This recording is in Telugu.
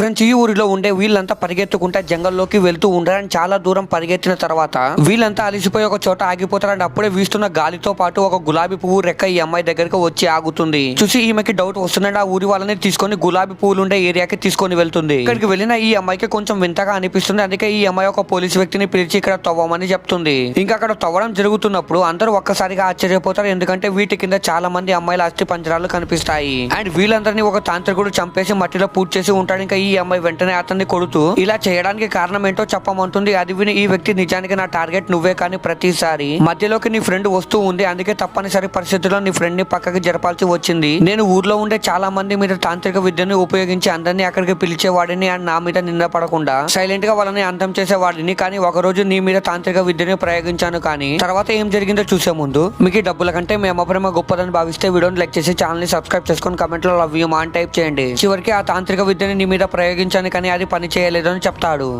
ఫ్రెండ్స్ ఈ ఊరిలో ఉండే వీళ్ళంతా పరిగెత్తుకుంటా జంగల్లోకి వెళ్తూ ఉండాలని చాలా దూరం పరిగెత్తిన తర్వాత వీళ్ళంతా అలిసిపోయి ఒక చోట ఆగిపోతారని అప్పుడే వీస్తున్న గాలితో పాటు ఒక గులాబీ పువ్వు రెక్క ఈ అమ్మాయి దగ్గరకు వచ్చి ఆగుతుంది. చూసి ఈమెకి డౌట్ వస్తుందండి ఆ ఊరి వాళ్ళని తీసుకొని గులాబీ పువ్వులు ఉండే ఏరియాకి తీసుకొని వెళ్తుంది. ఇక్కడికి వెళ్ళిన ఈ అమ్మాయికి కొంచెం వింతగా అనిపిస్తుంది. అందుకే ఈ అమ్మాయి ఒక పోలీస్ వ్యక్తిని పిలిచి ఇక్కడ తవ్వమని చెప్తుంది. ఇంకా అక్కడ తవ్వడం జరుగుతున్నప్పుడు అందరూ ఒక్కసారిగా ఆశ్చర్యపోతారు. ఎందుకంటే వీటి కింద చాలా మంది అమ్మాయిల అస్థి పంజరాలు కనిపిస్తాయి. అండ్ వీళ్ళందరినీ ఒక తాంత్రికుడు చంపేసి మట్టిలో పూజ చేసి ఉంటాడు. ఇంకా ఈ అమ్మాయి వెంటనే అతన్ని కొడుతూ ఇలా చేయడానికి కారణం ఏంటో చెప్పమంటుంది. అది విని ఈ వ్యక్తి నిజానికి నా టార్గెట్ నువ్వే కానీ ప్రతిసారి మధ్యలోకి నీ ఫ్రెండ్ వస్తూ ఉంది. అందుకే తప్పనిసరి పరిస్థితుల్లో నీ ఫ్రెండ్ని పక్కకి జరపాల్సి వచ్చింది. నేను ఊర్లో ఉండే చాలా మంది మీద తాంత్రిక విద్యను ఉపయోగించి అందరినీ అక్కడికి పిలిచేవాడిని అండ్ నా మీద నింద పడకుండా సైలెంట్గా వాళ్ళని అంతం చేసేవాడిని. కానీ ఒక రోజు నీ మీద తాంత్రిక విద్యను ప్రయోగించాను కానీ తర్వాత ఏం జరిగిందో చూసే ముందు మీకు డబ్బుల కంటే మేము ప్రేమ గొప్పదని భావిస్తే వీడియోని లైక్ చేసి ఛానల్ని సబ్స్క్రైబ్ చేసుకొని కమెంట్లో లవ్ యూ మా అని టైప్ చేయండి. చివరికి ఆ తాంత్రిక విద్యని నీ మీద ప్రయోగించాను కానీ అది పని చేయలేదు అని చెప్తాడు.